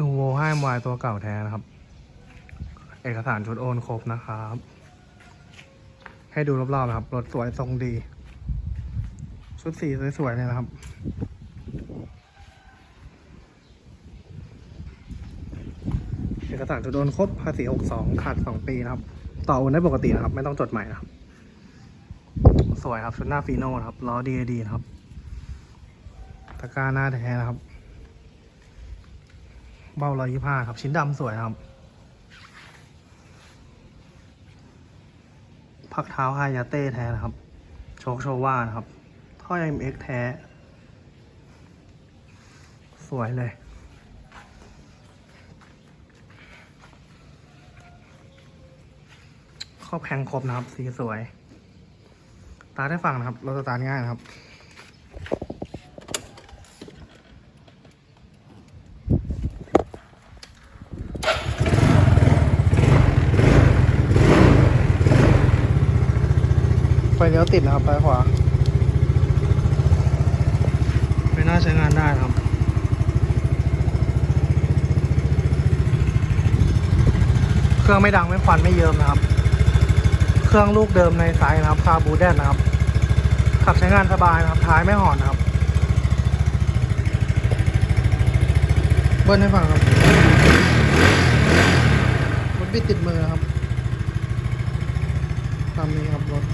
นูโวห้ามายตัวเก่าแท้นะครับ เอกสารชุดโอนครบนะครับ ให้ดูรอบๆนะครับ รถสวยทรงดี ชุดสีสวยๆเนี่ยนะครับเอกสารชุดโอนครบภาษี 62 ขาด 2 ปีนะครับ ต่อโอนได้ปกตินะครับ ไม่ต้องจดใหม่นะครับ สวยครับ ชุดหน้าฟีโน่ครับล้อดีดีนะครับ ตะกร้าหน้าแท้นะครับ เบ้าร้อยยี่ห้าครับ ชิ้นดำสวยครับ พักเท้าไฮยาเต้แท้นะครับ โชคโชว่านะครับ ท่อ MX แท้ สวยเลยครอบแข็งครบนะครับ สีสวย ตาได้ฟังนะครับรถสตาร์ทง่ายนะครับ ไฟเลี้ยวติดนะครับไปขวาไม่น่าใช้งานได้นะครับเครื่องไม่ดังไม่ควันไม่เยิมนะครับ เครื่องลูกเดิมในไซส์นะครับคาบูแดนนะครับ ขับใช้งานสบายนะครับ ท้ายไม่หอนนะครับ เบิ้ลให้ฟังครับรถบิดติดมือนะครับตามนี้ครับรถ